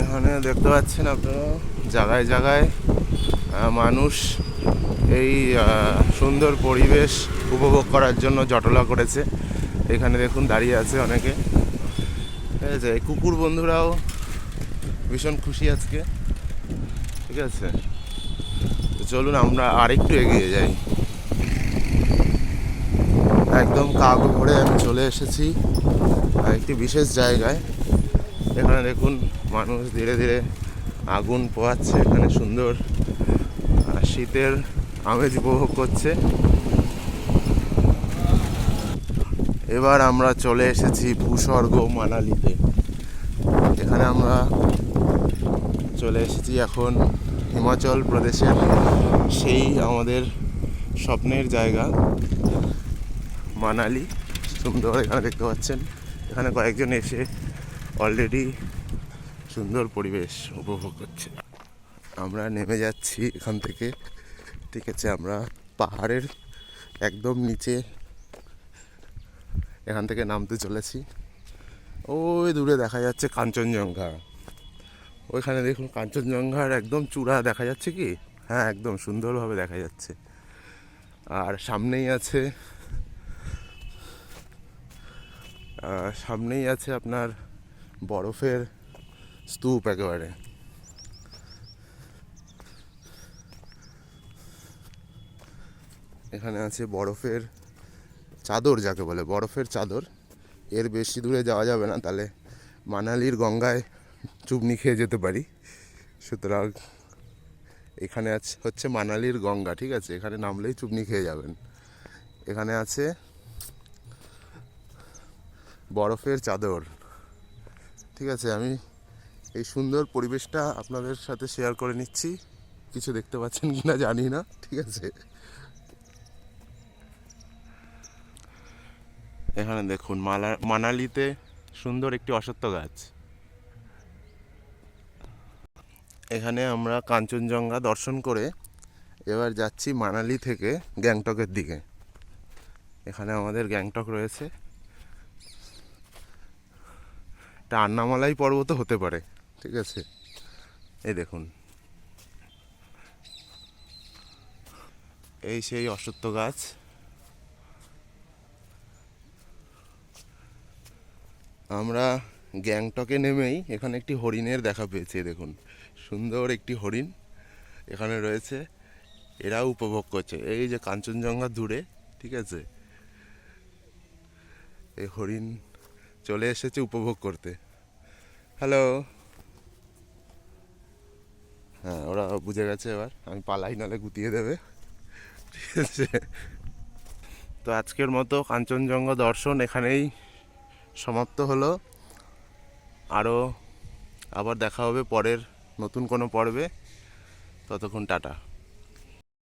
এখানে দেখতে পাচ্ছেন আপনারা, জায়গায় জায়গায় মানুষ এই সুন্দর পরিবেশ উপভোগ করার জন্য জটলা করেছে। এখানে দেখুন দাঁড়িয়ে আছে অনেকে। ঠিক আছে কুকুর বন্ধুরাও ভীষণ খুশি আজকে। ঠিক আছে? চলুন আমরা আরেকটু এগিয়ে যাই। একদম কাগজ ভরে আমি চলে এসেছি একটি বিশেষ জায়গায়। এখানে দেখুন মানুষ ধীরে ধীরে আগুন পোয়াচ্ছে এখানে সুন্দর শীতের আমেজ উপভোগ করছে। এবার আমরা চলে এসেছি ভূস্বর্গ মানালিতে। এখানে আমরা চলে এসেছি এখন হিমাচল প্রদেশের সেই আমাদের স্বপ্নের জায়গা, মানালি। সুন্দর এখানে দেখতে পাচ্ছেন। এখানে কয়েকজন এসে অলরেডি সুন্দর পরিবেশ উপভোগ করছে। আমরা নেমে যাচ্ছি এখান থেকে। ঠিক আছে, আমরা পাহাড়ের একদম নিচে এখান থেকে নামতে চলেছি। ওই দূরে দেখা যাচ্ছে কাঞ্চনজঙ্ঘা। ওইখানে দেখুন কাঞ্চনজঙ্ঘার একদম চূড়া দেখা যাচ্ছে কি? হ্যাঁ একদম সুন্দরভাবে দেখা যাচ্ছে। আর সামনেই আছে সামনেই আছে আপনার বরফের স্তূপ একেবারে। এখানে আছে বরফের চাদর যাকে বলে, বরফের চাদর। এর বেশি দূরে যাওয়া যাবে না, তাহলে মানালির গঙ্গায় চুবনি খেয়ে যেতে পারি। সুতরাং এখানে আছে, হচ্ছে মানালির গঙ্গা, ঠিক আছে? এখানে নামলেই চুবনি খেয়ে যাবেন। এখানে আছে বরফের চাদর। ঠিক আছে, আমি এই সুন্দর পরিবেশটা আপনাদের সাথে শেয়ার করে নিচ্ছি। কিছু দেখতে পাচ্ছেন কি না জানি না, ঠিক আছে। এখানে দেখুন, মালা, মানালিতে সুন্দর একটি অসত্য গাছ। এখানে আমরা কাঞ্চনজঙ্ঘা দর্শন করে এবার যাচ্ছি মানালি থেকে গ্যাংটকের দিকে। এখানে আমাদের গ্যাংটক রয়েছে। এটা আন্নামালাই পর্বতও হতে পারে, ঠিক আছে? এই দেখুন। এই সেই অশ্বত্থ গাছ। আমরা গ্যাংটকে নেমেই এখানে একটি হরিণের দেখা পেয়েছি দেখুন। সুন্দর একটি হরিণ এখানে রয়েছে। এরাও উপভোগ করছে। এই যে কাঞ্চনজঙ্ঘা দূরে ঠিক আছে? এই হরিণ চলে এসেছে উপভোগ করতে। হ্যালো হ্যাঁ ওরা বুঝে গেছে এবার। আমি পালাই, নালে গুতিয়ে দেবে। ঠিক আছে। তো আজকের মতো কাঞ্চনজঙ্ঘা দর্শন এখানেই সমাপ্ত হলো। আরও আবার দেখা হবে পরের নতুন কোনো পর্বে। ততক্ষণ টাটা।